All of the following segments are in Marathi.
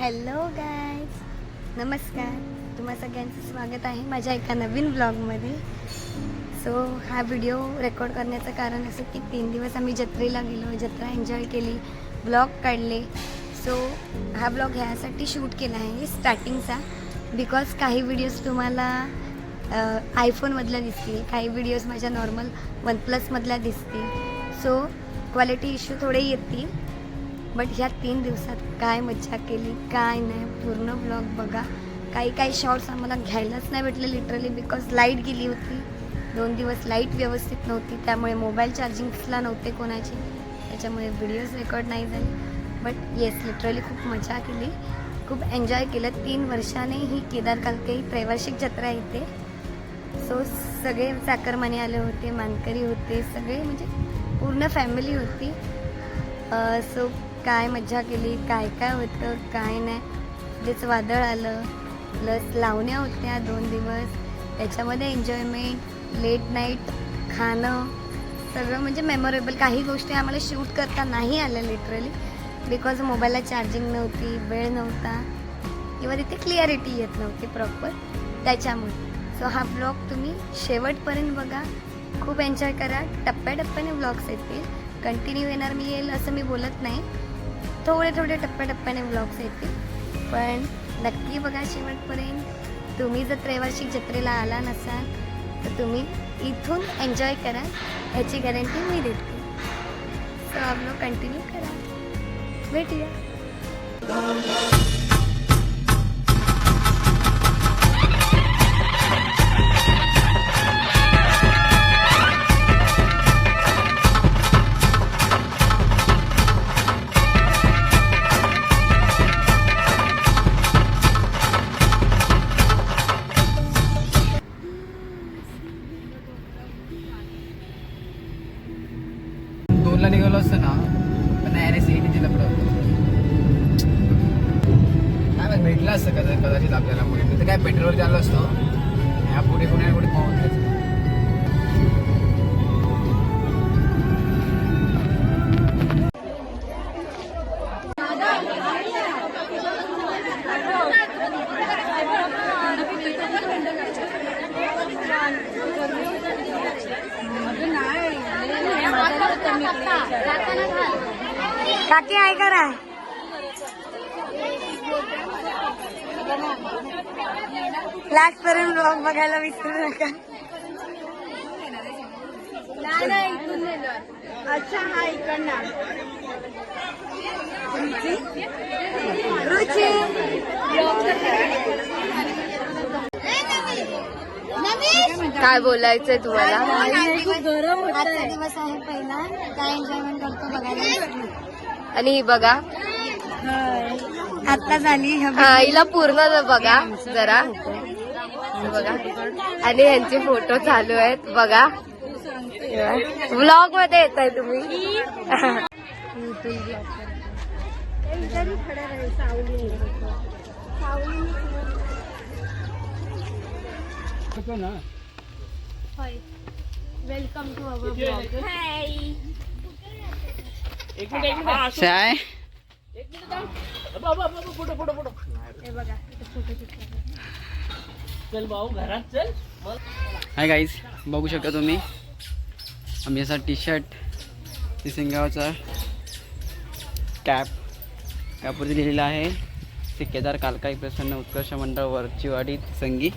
हॅलो गायज नमस्कार. तुम्हा सगळ्यांचं स्वागत आहे माझ्या एका नवीन ब्लॉगमध्ये सो हा व्हिडिओ रेकॉर्ड करण्याचं कारण असं की तीन दिवस आम्ही जत्रेला गेलो जत्रा एन्जॉय केली ब्लॉग काढले. सो हा ब्लॉग ह्यासाठी शूट केला आहे स्टार्टिंगचा बिकॉज काही व्हिडिओज तुम्हाला आयफोनमधल्या दिसतील काही व्हिडिओज माझ्या नॉर्मल वन प्लसमधल्या दिसतील. सो क्वालिटी इश्यू थोडे येतील. बट ह्या तीन दिवसात काय मज्जा केली काय नाही पूर्ण ब्लॉग बघा. काही काही शॉर्ट्स आम्हाला घ्यायलाच नाही भेटले लिटरली बिकॉज लाइट गेली होती. दोन दिवस लाइट व्यवस्थित नव्हती त्यामुळे मोबाईल चार्जिंग्सला नव्हते कोणाचे. त्याच्यामुळे व्हिडिओज रेकॉर्ड नाही झाले. बट येस लिटरली खूप मजा केली. खूप एन्जॉय केलं. तीन वर्षाने ही केदार कालके त्रैवार्षिक जत्रा येते सो सगळे चाकरमाने आले होते मानकरी होते सगळे म्हणजे पूर्ण फॅमिली होती. सो काय मज्जा केली काय काय होतं काय नाही. जेच वादळ आलं. प्लस लावण्या होत्या दोन दिवस. त्याच्यामध्ये एन्जॉयमेंट लेट नाईट खाणं सगळं म्हणजे मेमोरेबल काही गोष्टी आम्हाला शूट करता नाही आल्या लिटरली बिकॉज मोबाईलला चार्जिंग नव्हती वेळ नव्हता. किंवा तिथे क्लिअरिटी येत नव्हती प्रॉपर त्याच्यामुळे. सो हा ब्लॉग तुम्ही शेवटपर्यंत बघा. खूप एन्जॉय करा. टप्प्याटप्प्याने ब्लॉग्स येतील. कंटिन्यू येणार मी येईल असं मी बोलत नाही. थोडे थोडे टप्प्याटप्प्याने ब्लॉग्स येतील. पण नक्की बघा शेवटपर्यंत. तुम्ही जर त्रैवार्षिक जत्रेला आला नसाल तर तुम्ही इथून एन्जॉय करा. ह्याची गॅरंटी मी देते. सो आप लोग कंटिन्यू करा. भेटूया. दोनला निघालो असतो ना पण नाही अरे सीईटीची लपडं होतं काय माहीत भेटलं असतं कदा कदाचित आपल्याला. पुढे तिथे काय पेट्रोल चाललो असतो. ह्या पुढे कुठे ना कुठे पाहून काकी आहे करा लास्ट पर्यंत ब्लॉग बघायला विसरू नका. अच्छा हा इकडनं रुची? काय बोलायचंय तुम्हाला? आजचा दिवस आहे पहिला. काय एन्जॉयमेंट करतो बघायला विसरू नका. आणि ही बघा. आता झाली हा हिला पूर्ण बघा जरा. बघा. आणि यांचे फोटो चालू आहेत. बघा. व्लॉगमध्ये येत आहे तुम्ही वेलकम टू अवर ब्लॉग काय हाय गाईज बघू शकता तुम्ही. आम्ही असा टी शर्ट सिंगावचा कॅप कॅपवरती लिहिलेला आहे. ते केदार कालकाई प्रसन्न उत्कर्ष मंडळ वरचीवाडी संगी.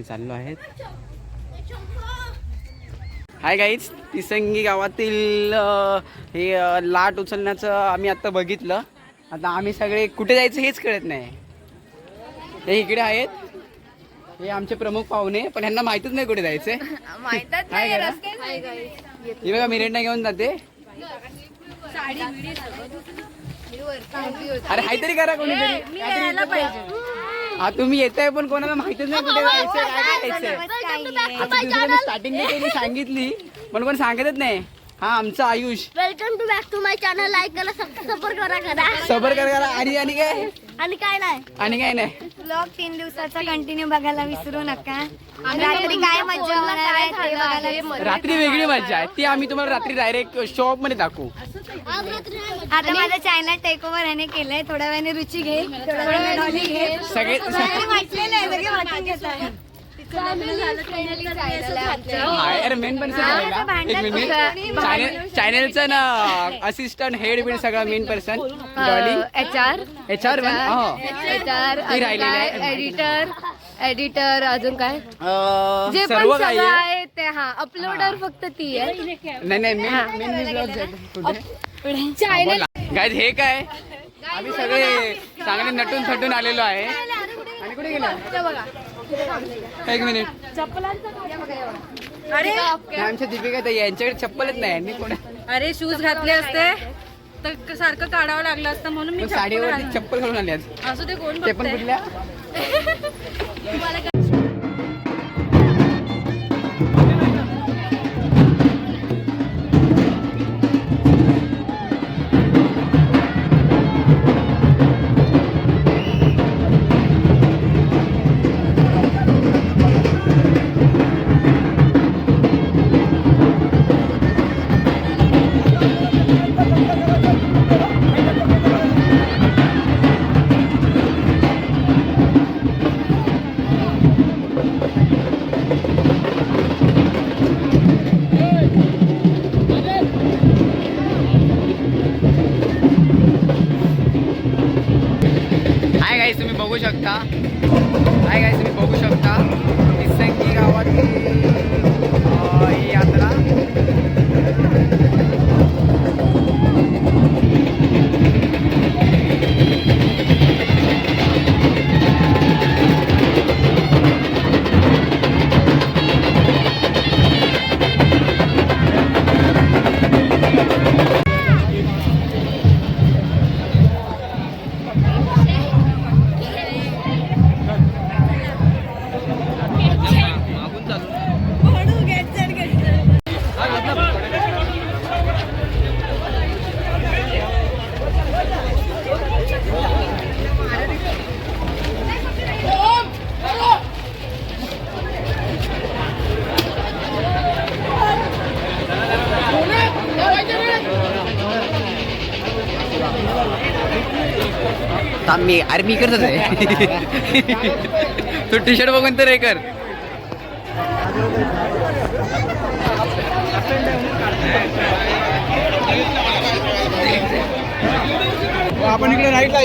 आम्ही चाललो आहेत. हाय गाईज तिसंगी गावातील हे लाट उचलण्याचं आम्ही आता बघितलं. आता आम्ही सगळे कुठे जायचं हेच कळत नाही. ते इकडे आहेत. हे आमचे प्रमुख पाहुणे पण यांना माहितच नाही कुठे करा. ही बघा मिरेंडा घेऊन जाते. अरे काहीतरी करा पाहिजे. हा तुम्ही येताय पण कोणाला माहितच नाही कुठे जायचं काय दुसऱ्या स्टार्टिंग सांगितली पण कोण सांगतच नाही. हा आमचा Ayush. Welcome to back to my channel like करा सपोर्ट करा करा. सबर करा आणि आणि काय? आणि काय नाही. आणि काय नाही? ब्लॉग तीन दिवसाचा कंटिन्यू बघायला विसरू नका. रात्री काय मजा होणार आहे ते बघायला विसरू रात्री वेगळी मजा आहे. ती आम्ही तुम्हाला रात्री डायरेक्ट शॉपमध्ये दाखवू. आता माझं चॅनल टेक ओव्हर ह्याने केलंय. थोड्या वेळाने रुची घे थोड्या वेळाने डॉली घे सगळे वाटलेलं आहे वाटून हा, चॅनलचं ना असिस्टंट हेड बिड सगळा main person H R H R H R. Editor editor अजून काय? जे पण काही आहे ते हा अपलोडर फक्त ती आहे. नाही नाही main main blog channel guys हे काय? आम्ही सगळे चांगले नटून थटून आलेलो आहे. आणि कुठे गेलो? एक मिनिट. अरे हे आमच्या दीपिका ताई यांच्याकडे चप्पलच नाही यांनी कोण अरे शूज घातले असते. तर सारखं काढावं लागलं असतं म्हणून मी घालून- चप्पल घालून आली आज असू दे कोण ते पण? कुठल्या? बघू शकता. काय काय तुम्ही बघू शकता. निसंगी गावातील अरे मी करतच आहे. तू टी शर्ट बघून तर हे कर. आपण इकडे राईटला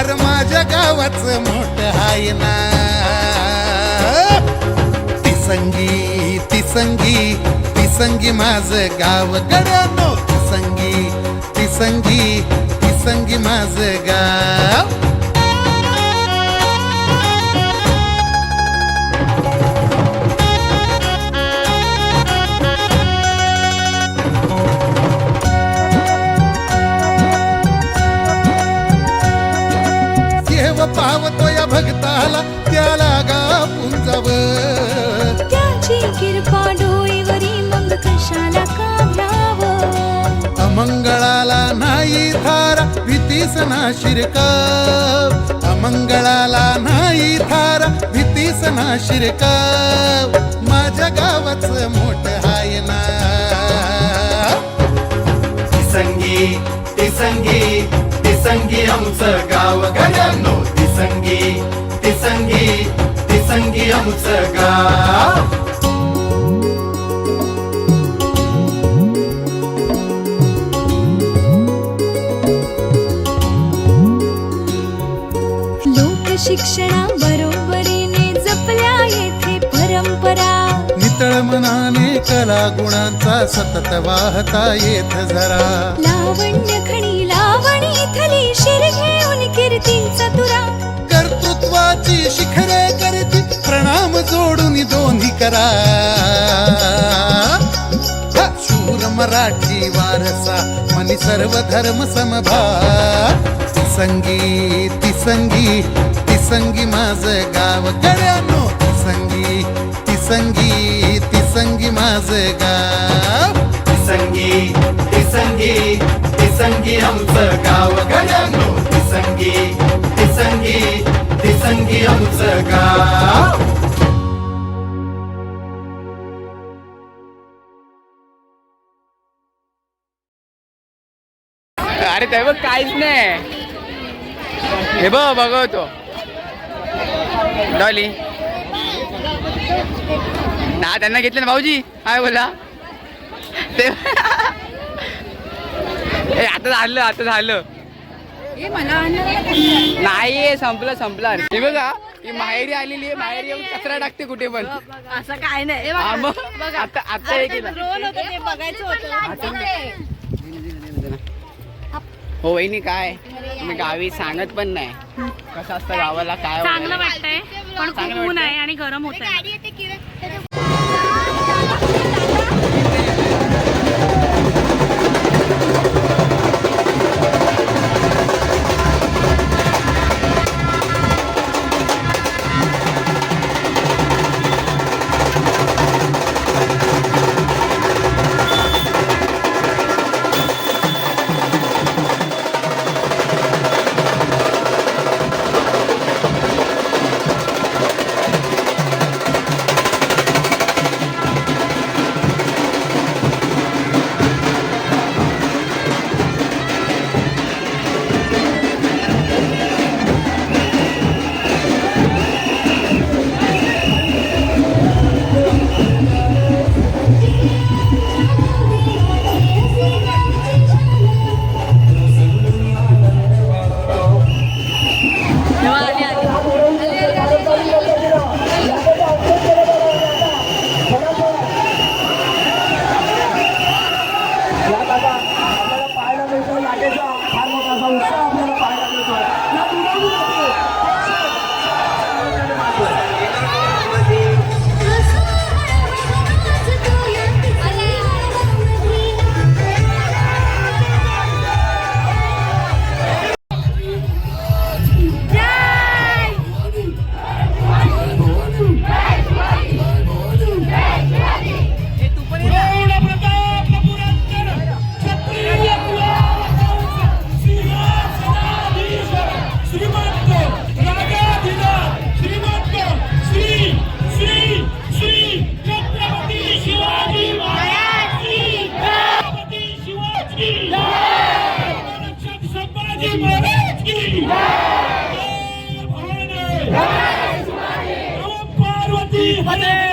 आठाव अरे माझ्या गावाचं मोठ हाय ना. तिसंगी तिसंगी तिसंगी माझं गाव गड्यानो. तिसंगी तिसंगी तिसंगी माझं गाव. भीतीसना शिरकाव अमंगळाला नाही थार भीतीसना शिरकाव माझ्या गावाचं मोठ हाय ना तिसंगी तिसंगी तिसंगी आमचं गाव गड्यांनो तिसंगी तिसंगी तिसंगी आमचं गाव कला गुणांचा सतत वाहता येत झरा लावण्य खणी लावणी इथली शिर घेऊन कीर्तीचा तुरा कर्तृत्वाची शिखरे करती प्रणाम जोडून दोन्ही करा. शूर मराठी वारसा मनी सर्व धर्म समभाग. तिसंगी तिसंगी तिसंगी माझ गाव. गड्यानो तिसंगी तिसंगी तिसंगी माझ गाव. तिसंगी तिसंगी तिसंगी आमचं गाव. गड्यांनो तिसंगी तिसंगी तिसंगी आमचं गाव. अरे ते बघ काहीच नाही. हे बघ बघतो डॉली. ना त्यांना घेतलं ना भाऊजी? काय बोला ते ए आता झालं आता झालं. नाही संपलं संपलं. हे बघा ही माहेरी आलेली आहे माहेरी येऊन कचरा टाकते कुठे पण. असं काय नाही. हे. मग आता आता हे केलं. रोल होतं ते बघायचं होतं. हो वहिनी काय? तुम्ही गावी सांगत पण नाही. कसं असतं गावाला काय चांगलं. वाटतंय पण खूप ऊन? आहे आणि गरम होत आहे Yeah. 你。